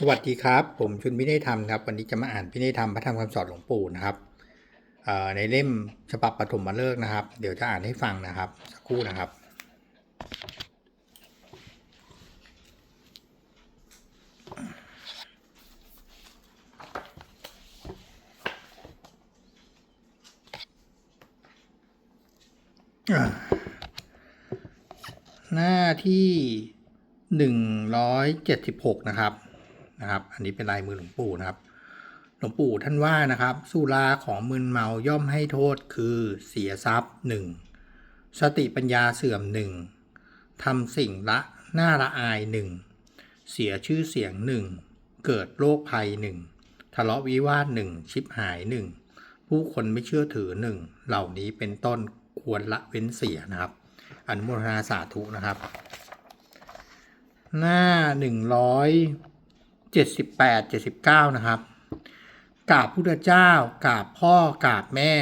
สวัสดีครับ ผมชุนพินัยธรรมครับ วันนี้จะมาอ่านพินัยธรรมพระธรรมคำสอนหลวงปู่นะครับในเล่มฉบับปฐมฤกษ์นะครับ เดี๋ยวจะอ่านให้ฟังนะครับสักครู่นะครับ หน้าที่หนึ่งร้อยเจ็ดสิบหกนะครับ นะครับ อันนี้เป็นลายมือหลวงปู่นะครับ หลวงปู่ท่านว่านะครับ สุราของมึนเมาย่อมให้โทษคือเสียทรัพย์หนึ่งสติปัญญาเสื่อมหนึ่งทำสิ่งละน่าละอายหนึ่งเสียชื่อเสียงหนึ่งเกิดโรคภัยหนึ่งทะเลาะวิวาทหนึ่งชิบหายหนึ่งผู้คนไม่เชื่อถือหนึ่งเหล่านี้เป็นต้นควรละเว้นเสียนะครับ อนุโมทนาสาธุนะครับ หน้าหนึ่งร้อย เจ็ดสิบแปดเจ็ดสิบเก้านะครับกราบพุทธเจ้ากราบพ่อกราบแม่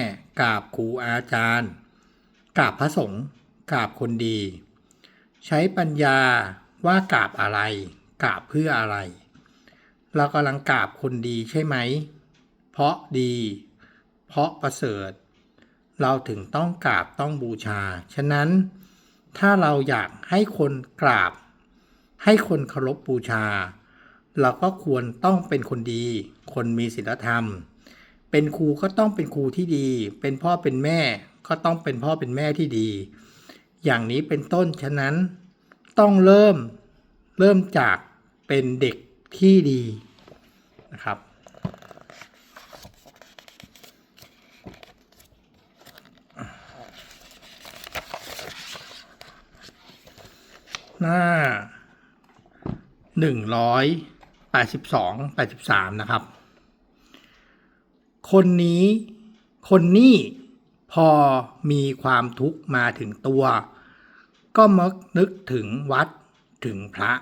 กราบครูอาจารย์กราบพระสงฆ์กราบคนดี ใช้ปัญญาว่ากราบอะไรกราบเพื่ออะไร เรากำลังกราบคนดีใช่ไหม เพราะดี เพราะประเสริฐ เราถึงต้องกราบต้องบูชา ฉะนั้นถ้าเราอยากให้คนกราบ ให้คนเคารพบูชา เราก็ควรต้องเป็นคนดี คนมีศีลธรรม เป็นครูก็ต้องเป็นครูที่ดี เป็นพ่อเป็นแม่ก็ต้องเป็นพ่อเป็นแม่ที่ดี อย่างนี้เป็นต้น ฉะนั้นต้องเริ่มเริ่มจากเป็นเด็กที่ดีนะครับ หน้าหนึ่งร้อย แปดสิบสองแปดสิบสามนะครับ คนนี้คนนี้พอมีความทุกข์มาถึงตัว ก็มักนึกถึงวัดถึงพระ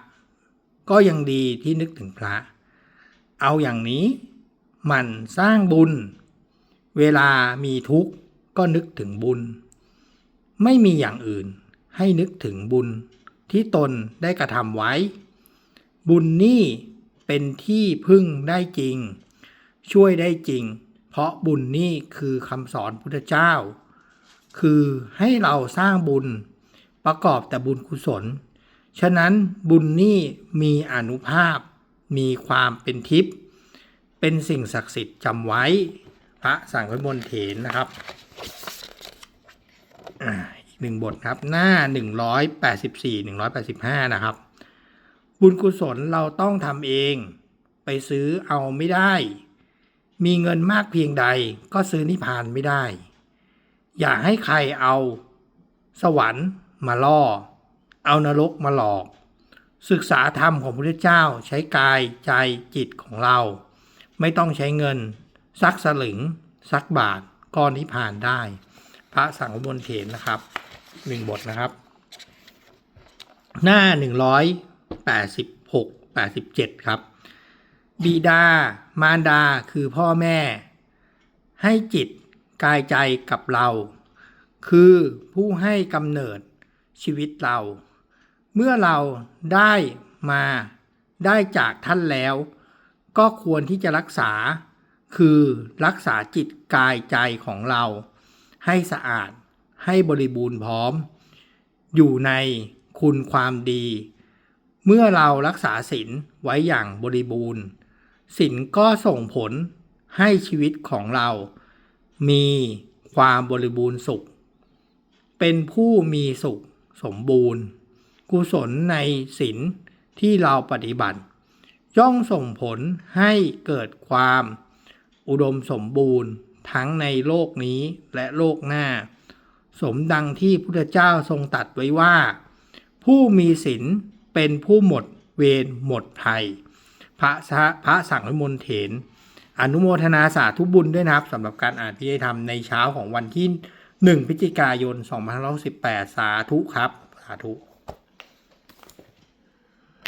ก็ยังดีที่นึกถึงพระ เอาอย่างนี้มันสร้างบุญ เวลามีทุกข์ก็นึกถึงบุญ ไม่มีอย่างอื่นให้นึกถึงบุญที่ตนได้กระทำไว้ บุญนี่ เป็นที่พึ่งได้จริง ช่วยได้จริง เพราะบุญนี่คือคำสอนพุทธเจ้า คือให้เราสร้างบุญประกอบแต่บุญกุศล ฉะนั้นบุญนี่มีอนุภาพ มีความเป็นทิพย์เป็นสิ่งศักดิ์สิทธิ์จำไว้ พระสังฆมนเถรนะครับอีกหนึ่งบทครับหน้า 184 185 นะครับ บุญกุศลเราต้องทำเอง ไปซื้อเอาไม่ได้ มีเงินมากเพียงใดก็ซื้อนิพพานไม่ได้ อย่าให้ใครเอา สวรรค์มาล่อ เอานรกมาหลอก ศึกษาธรรมของพระพุทธเจ้าใช้กายใจจิตของเรา ไม่ต้องใช้เงินสักสลึงสักบาทก็นิพพานได้ พระสังฆมนเถรนะครับหนึ่งบทนะครับ หน้าหนึ่งร้อย แปดสิบหกแปดสิบเจ็ดครับ บิดามารดาคือพ่อแม่ ให้จิตกายใจกับเรา คือผู้ให้กำเนิดชีวิตเรา เมื่อเราได้มาได้จากท่านแล้ว ก็ควรที่จะรักษา คือรักษาจิตกายใจของเรา ให้สะอาดให้บริบูรณ์พร้อม อยู่ในคุณความดี เมื่อเรารักษาศีลไว้อย่างบริบูรณ์ศีลก็ส่งผลให้ชีวิตของเรา มีความบริบูรณ์สุข เป็นผู้มีสุขสมบูรณ์ กุศลในศีลที่เราปฏิบัติย่อมส่งผลให้เกิดความอุดมสมบูรณ์ทั้งในโลกนี้และโลกหน้า สมดังที่พุทธเจ้าทรงตัดไว้ว่า ผู้มีศีล เป็นผู้หมดเวรหมดภัย พระสะพระสังฆมนเถน อนุโมทนาสาธุบุญด้วยนะครับสำหรับการอ่านพิธีธรรมในเช้าของวันที่ 1 พฤศจิกายน 2518 สาธุครับ สาธุ